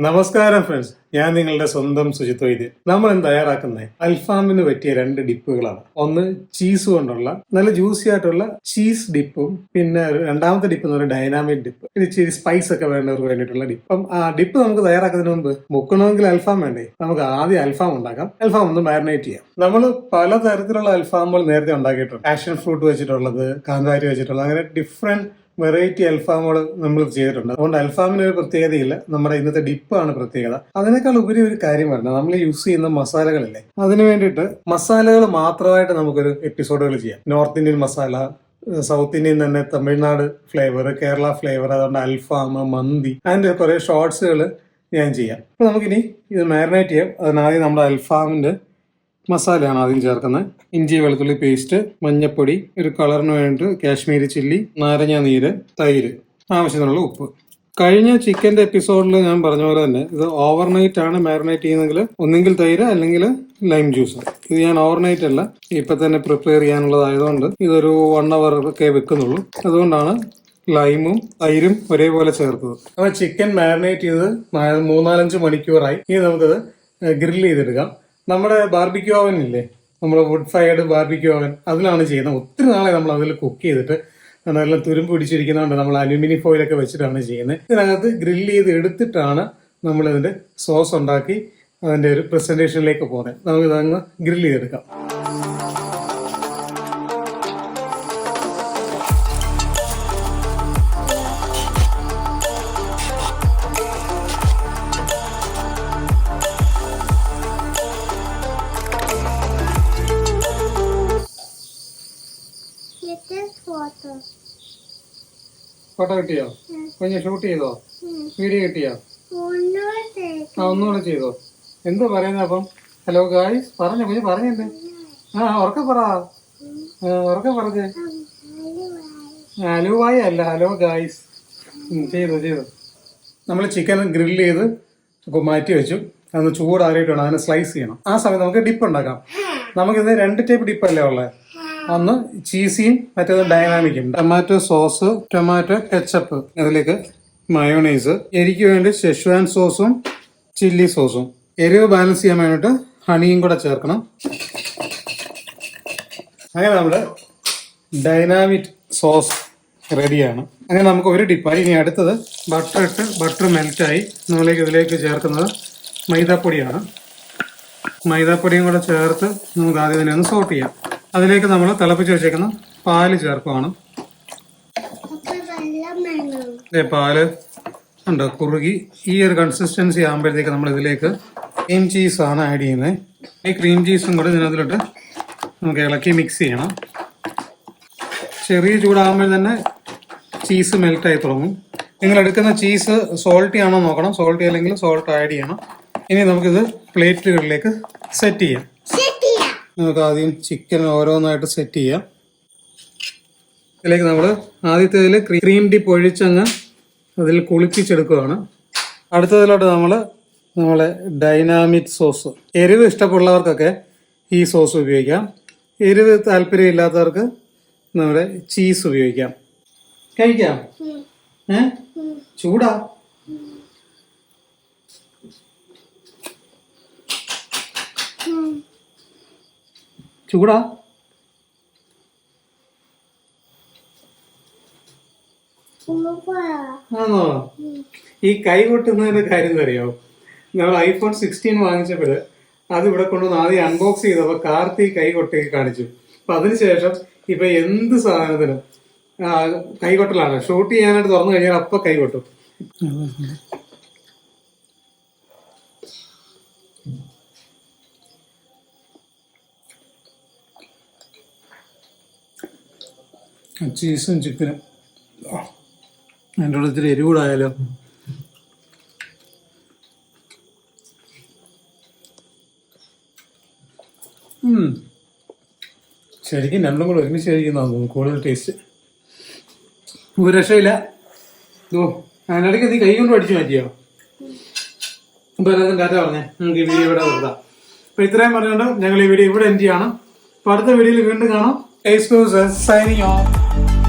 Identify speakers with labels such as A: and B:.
A: നമസ്കാരം ഫ്രണ്ട്സ് ഞാൻ നിങ്ങളുടെ സ്വന്തം സുജിത് വൈദ്യൻ. നമ്മൾ ഇന്ന് തയ്യാറാക്കുന്നത് അൽഫാമിന് പറ്റിയ രണ്ട് ഡിപ്പുകളാണ്. ഒന്ന് ചീസ് കൊണ്ടുള്ള നല്ല ജ്യൂസി ആയിട്ടുള്ള ചീസ് ഡിപ്പും പിന്നെ രണ്ടാമത്തെ ഡിപ്പ് എന്ന് പറയുന്നത് ഡൈനാമിക് ഡിപ്പ്. ഇത് ഇച്ചിരി സ്പൈസ് ഒക്കെ വേണ്ടവർക്ക് വേണ്ടിയിട്ടുള്ള ഡിപ്പ്. അപ്പം ആ ഡിപ്പ് നമുക്ക് തയ്യാറാക്കുന്നതിന് മുമ്പ് മുക്കണമെങ്കിൽ അൽഫാം വേണ്ടേ? നമുക്ക് ആദ്യം അൽഫാം ഉണ്ടാക്കാം. അൽഫാം ഒന്ന് മാരിനേറ്റ് ചെയ്യാം. നമ്മൾ പലതരത്തിലുള്ള അൽഫാമുകൾ നേരത്തെ ഉണ്ടാക്കിയിട്ടുണ്ട്. പാഷൻ ഫ്രൂട്ട് വെച്ചിട്ടുള്ളത് കാന്താരി വെച്ചിട്ടുള്ളത് അങ്ങനെ ഡിഫറെന്റ് വെറൈറ്റി അൽഫാമുകൾ നമ്മൾ ചെയ്തിട്ടുണ്ട്. അതുകൊണ്ട് അൽഫാമിന് ഒരു പ്രത്യേകതയില്ല. നമ്മുടെ ഇന്നത്തെ ഡിപ്പാണ് പ്രത്യേകത. അതിനേക്കാൾ ഉപരി ഒരു കാര്യം പറഞ്ഞത് നമ്മൾ യൂസ് ചെയ്യുന്ന മസാലകളില്ലേ അതിന് വേണ്ടിയിട്ട് മസാലകൾ മാത്രമായിട്ട് നമുക്കൊരു എപ്പിസോഡുകൾ ചെയ്യാം. North Indian masala south Indian തന്നെ തമിഴ്നാട് ഫ്ലേവർ കേരള ഫ്ലേവർ അതുകൊണ്ട് അൽഫാം മന്തി അതിന്റെ കുറേ ഷോർട്സുകൾ ഞാൻ ചെയ്യാം. അപ്പൊ നമുക്കിനി ഇത് മാരിനേറ്റ് ചെയ്യാം. അതിനാദ്യം നമ്മുടെ അൽഫാമിന്റെ മസാലയാണ് ആദ്യം ചേർക്കുന്നത്. ഇഞ്ചി വെളുത്തുള്ളി പേസ്റ്റ് മഞ്ഞപ്പൊടി ഒരു കളറിന് വേണ്ടി കാശ്മീരി ചില്ലി നാരങ്ങ നീര് തൈര് ആവശ്യത്തിനുള്ള ഉപ്പ്. കഴിഞ്ഞ ചിക്കന്റെ എപ്പിസോഡിൽ ഞാൻ പറഞ്ഞ പോലെ തന്നെ ഇത് ഓവർനൈറ്റ് ആണ് മാരിനേറ്റ് ചെയ്യുന്നതെങ്കിൽ ഒന്നെങ്കിൽ തൈര് അല്ലെങ്കിൽ ലൈം ജ്യൂസ് ഇത് ഞാൻ ഓവർനൈറ്റ് അല്ല ഇപ്പം തന്നെ പ്രിപ്പയർ ചെയ്യാനുള്ളതായതുകൊണ്ട് ഇതൊരു വൺ അവർ ഒക്കെ വെക്കുന്നുള്ളൂ. അതുകൊണ്ടാണ് ലൈമും തൈരും ഒരേപോലെ ചേർത്തത്. അപ്പോൾ ചിക്കൻ മാരിനേറ്റ് ചെയ്ത് മൂന്നാലഞ്ച് മണിക്കൂറായി. ഇനി നമുക്കത് ഗ്രില്ല് ചെയ്തെടുക്കാം. നമ്മുടെ ബാർബിക്യൂ ഓവൻ ഇല്ലേ? നമ്മുടെ വുഡ് ഫയർഡ് ബാർബിക്യൂ ഓവൻ അതിലാണ് ചെയ്യുന്നത്. ഒത്തിരി നാളെ നമ്മൾ അതിൽ കുക്ക് ചെയ്തിട്ട് അതെല്ലാം തുരുമ്പ് പിടിച്ചിരിക്കുന്നതുകൊണ്ട് നമ്മൾ അലുമിനിയം ഫോയിലൊക്കെ വെച്ചിട്ടാണ് ചെയ്യുന്നത്. ഇതിനകത്ത് ഗ്രില്ല് ചെയ്ത് എടുത്തിട്ടാണ് നമ്മളിതിന്റെ സോസ് ഉണ്ടാക്കി അതിന്റെ ഒരു പ്രസന്റേഷനിലേക്ക് പോകുന്നത്. നമുക്കിതങ്ങ് ഗ്രില്ല് ചെയ്തെടുക്കാം. ഫോട്ടോ കിട്ടിയോ? കുഞ്ഞ് ഷൂട്ട് ചെയ്തോ. വീഡിയോ കിട്ടിയോ. ആ ഒന്നുകൂടെ ചെയ്തോ. എന്ത് പറയുന്നത് അപ്പം? ഹലോ ഗായ്സ് പറഞ്ഞു കുഞ്ഞ് പറഞ്ഞില്ലേ? ആ ഉറക്കെ പറ. ഉറക്കെ പറഞ്ഞേ. ഹലുവായി അല്ല. ഹലോ ഗായ്സ് ചെയ്തു ചെയ്തു. നമ്മൾ ചിക്കൻ ഗ്രില്ല് ചെയ്ത് മാറ്റി വെച്ചു. അതൊന്ന് ചൂടാറിയിട്ട് വേണം അതിനെ സ്ലൈസ് ചെയ്യണം. ആ സമയത്ത് നമുക്ക് ഡിപ്പ് ഉണ്ടാക്കാം. നമുക്കിത് രണ്ട് ടൈപ്പ് ഡിപ്പല്ലേ ഉള്ളത് ഒന്ന് ചീസിയും മറ്റേത് ഡൈനാമിക്കും. ടൊമാറ്റോ സോസ് ടൊമാറ്റോ കെച്ചപ്പ് അതിലേക്ക് മയോണൈസ്. എരിക്ക് വേണ്ടി ഷെഷ്വാൻ സോസും ചില്ലി സോസും. എരിവ് ബാലൻസ് ചെയ്യാൻ വേണ്ടിയിട്ട് ഹണിയും കൂടെ ചേർക്കണം. അങ്ങനെ നമ്മുടെ ഡൈനാമിക് സോസ് റെഡിയാണ്. അങ്ങനെ നമുക്ക് ഒരു ഡിപ്പായി ഇനി അടുത്തത് ബട്ടർ ഇട്ട് ബട്ടർ മെൽറ്റായി നമ്മളിലേക്ക് ഇതിലേക്ക് ചേർക്കുന്നത് മൈദാപ്പൊടിയാണ്. മൈദാപ്പൊടിയും കൂടെ ചേർത്ത് നമുക്ക് ആദ്യം തന്നെ ഒന്ന് സോട്ട് ചെയ്യാം. അതിലേക്ക് നമ്മൾ തിളപ്പിച്ച് വെച്ചേക്കുന്ന പാൽ ചേർക്കുവാണ്. പാൽ ഉണ്ട്. കുറുകി ഈ ഒരു കൺസിസ്റ്റൻസി ആകുമ്പോഴത്തേക്ക് നമ്മൾ ഇതിലേക്ക് ക്രീം ചീസ് ആണ് ആഡ് ചെയ്യുന്നത് ഈ ക്രീം ചീസും കൂടെ ഇതിനകത്തിലിട്ട് നമുക്ക് ഇളക്കി മിക്സ് ചെയ്യണം. ചെറിയ ചൂടാകുമ്പോൾ തന്നെ ചീസ് മെൽറ്റ് ആയി തുടങ്ങും. നിങ്ങൾ എടുക്കുന്ന ചീസ് സോൾട്ടി ആണോ നോക്കണം. സോൾട്ടി അല്ലെങ്കിൽ സോൾട്ട് ആഡ് ചെയ്യണം. ഇനി നമുക്കിത് പ്ലേറ്റുകളിലേക്ക് സെറ്റ് ചെയ്യാം. നമുക്ക് ആദ്യം ചിക്കൻ ഓരോന്നായിട്ട് സെറ്റ് ചെയ്യാം. ഇതിലേക്ക് നമ്മൾ ആദ്യത്തേതിൽ ക്രീം ഡിപ്പ് ഒഴിച്ചങ്ങ് അതിൽ കുളിപ്പിച്ചെടുക്കുകയാണ്. അടുത്തതിലോട്ട് നമ്മൾ നമ്മളെ ഡൈനാമിക് സോസ് എരിവ് ഇഷ്ടപ്പെടുന്നവർക്കൊക്കെ ഈ സോസ് ഉപയോഗിക്കാം. എരിവ് താല്പര്യമില്ലാത്തവർക്ക് നമ്മുടെ ചീസ് ഉപയോഗിക്കാം. കഴിക്കാം. ഏ? ചൂടാ. ചൂടാ ആണോ? ഈ കൈ കൊട്ടുന്നതിന്റെ കാര്യം അറിയോ? നമ്മൾ ഐഫോൺ സിക്സ്റ്റീൻ വാങ്ങിച്ചപ്പോൾ അത് ഇവിടെ കൊണ്ടുവന്ന് ആദ്യം അൺബോക്സ് ചെയ്തപ്പോൾ കാർത്തി കൈ കൊട്ടി കാണിച്ചു. അപ്പൊ അതിനുശേഷം ഇപ്പൊ എന്ത് സാധനത്തിനും കൈകൊട്ടലാണ് ഷൂട്ട് ചെയ്യാനായിട്ട് തുറന്നു കഴിഞ്ഞാൽ അപ്പൊ കൈ ചീസും ചിക്കനും. അതിന്റെ കൂടെ ഇത്തിരി എരിവ് കൂടെ ആയാലോ ഉം. ശരിക്കും രണ്ടും കൂടെ ഒരുമിച്ച് കഴിക്കുന്നതാണ് തോന്നുന്നു കൂടുതൽ ടേസ്റ്റ് ഒരു രക്ഷയില്ല. ഓ അതിനിടയ്ക്ക് നീ കൈ കൊണ്ട് പഠിച്ചു മാറ്റിയോ? അപ്പൊ എല്ലാവർക്കും കാറ്റ പറഞ്ഞേ നമുക്ക് ഈ വീഡിയോ ഇവിടെ നിർത്താം. അപ്പൊ ഇത്രയും പറഞ്ഞുകൊണ്ട് ഞങ്ങൾ ഈ വീഡിയോ ഇവിടെ എൻഡ് ചെയ്യണം. അപ്പൊ അടുത്ത വീഡിയോയിൽ വീണ്ടും കാണാം. Ace Losers signing off.